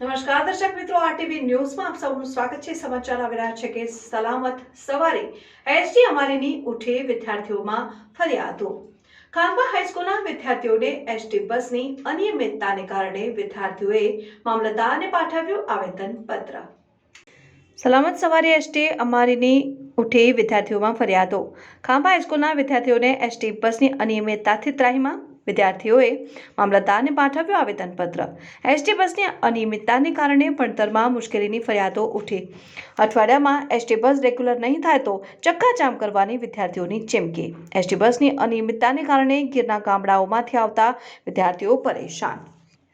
નમસ્કાર, દર્શક મિત્રો આરટીવી ન્યૂઝમાં આપ સૌનું સ્વાગત છે. સમાચાર આવી રહ્યા છે કે સલામત સવારે એસટી અમારીની ઉઠે વિદ્યાર્થીઓમાં ફરિયાદો. ખાંભા હાઈસ્કૂલના વિદ્યાર્થીઓને એસટી બસની અનિયમિતતાને કારણે વિદ્યાર્થીઓએ મામલતદારને પાઠવ્યું આવેદન પત્ર સલામત સવારે એસટી અમારીની ઉઠી વિદ્યાર્થીઓમાં ફરિયાદો. ખાંભા હાઈસ્કૂલના વિદ્યાર્થીઓને એસટી બસની અનિયમિતતાથી ત્રાહીમાં વિદ્યાર્થીઓએ મામલતદારને પાઠવ્યું આવેદનપત્ર. એસટી બસની અનિયમિતતાને કારણે ભણતરમાં મુશ્કેલીની ફરિયાદો ઉઠી. અઠવાડિયામાં એસટી બસ રેગ્યુલર નહીં થાય તો ચક્કાજામ કરવાની વિદ્યાર્થીઓની ચીમકી. એસટી બસની અનિયમિતતાને કારણે ગીરના ગામડાઓમાંથી આવતા વિદ્યાર્થીઓ પરેશાન.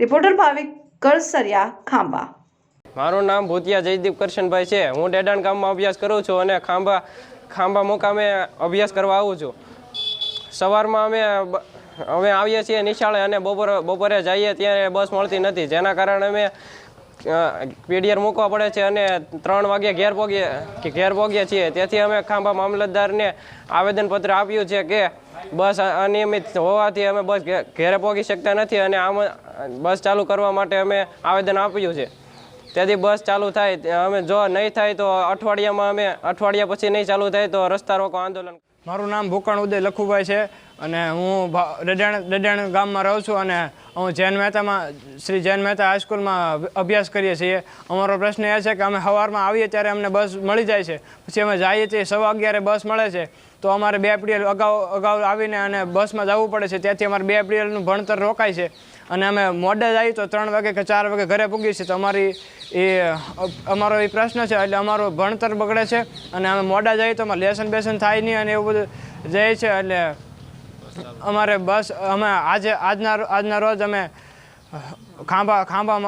રિપોર્ટર ભાવિક કરસરિયા, ખાંભા. મારું નામ ભૂતિયા જયદીપ કરશનભાઈ છે. હું ડેડાણ ગામમાં અભ્યાસ કરું છું અને ખાંભા ખાંભા મુકામે અભ્યાસ કરવા આવું છું. સવારમાં અમે અમે આવીએ છીએ નિશાળે અને બપોર બપોરે જઈએ ત્યારે બસ મળતી નથી. જેના કારણે અમે પીડીઆર મૂકવા પડે છે અને ત્રણ વાગે ઘેર પહોંચીએ કે ઘેર પહોંચીએ છીએ. તેથી અમે ખાંભા મામલતદારને આવેદનપત્ર આપ્યું છે કે બસ અનિયમિત હોવાથી અમે બસ ઘેરે પહોંચી શકતા નથી અને આમ, બસ ચાલુ કરવા માટે અમે આવેદન આપ્યું છે. તેથી બસ ચાલુ થાય અમે જો નહીં થાય તો અઠવાડિયામાં અમે, અઠવાડિયા પછી નહીં ચાલુ થાય તો રસ્તા રોકો આંદોલન. મારું નામ ભૂકણ ઉદય લખુભાઈ છે. અને હું રડાણ રડાણ ગામમાં રહું છું અને હું જૈન મહેતામાં, શ્રી જૈન મહેતા હાઈસ્કૂલમાં અભ્યાસ કરીએ છીએ. અમારો પ્રશ્ન એ છે કે અમે સવારમાં આવીએ ત્યારે અમને બસ મળી જાય છે. પછી અમે જઈએ છીએ, સવા અગિયારે બસ મળે છે. તો અમારે બે પીરિયડ અગાઉ અગાઉ આવીને અને બસમાં જવું પડે છે. ત્યાંથી અમારે બે પીરિયડનું ભણતર રોકાય છે. અને અમે મોડે જઈએ તો ત્રણ વાગે કે ચાર વાગે ઘરે પૂગીએ છીએ. તો અમારી એ અમારો એ પ્રશ્ન છે, એટલે અમારું ભણતર બગડે છે. અને અમે મોડા જઈએ તો અમારે લેસન બેસન થાય નહીં અને એવું બધું જાય છે. એટલે અમારે બસ, અમે આજે, આજના આજના રોજ અમે ખાંભા ખાંભા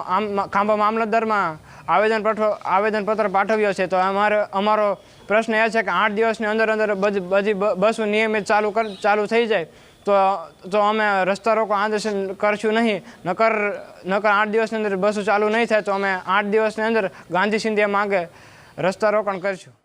ખાંભા મામલતદારમાં આવેદન પઠો, આવેદનપત્ર પાઠવ્યો છે. તો અમારે, અમારો પ્રશ્ન એ છે કે આઠ દિવસની અંદર અંદર બધી બધી બસો નિયમિત ચાલુ કર, ચાલુ થઈ જાય, તો તો અમે રસ્તા રોકો આંદોલન કરશું નહીં. નકર નકર આઠ દિવસની અંદર બસો ચાલુ નહીં થાય, તો અમે આઠ દિવસની અંદર ગાંધી સિંધિયા માંગે રસ્તા રોકણ કરશું.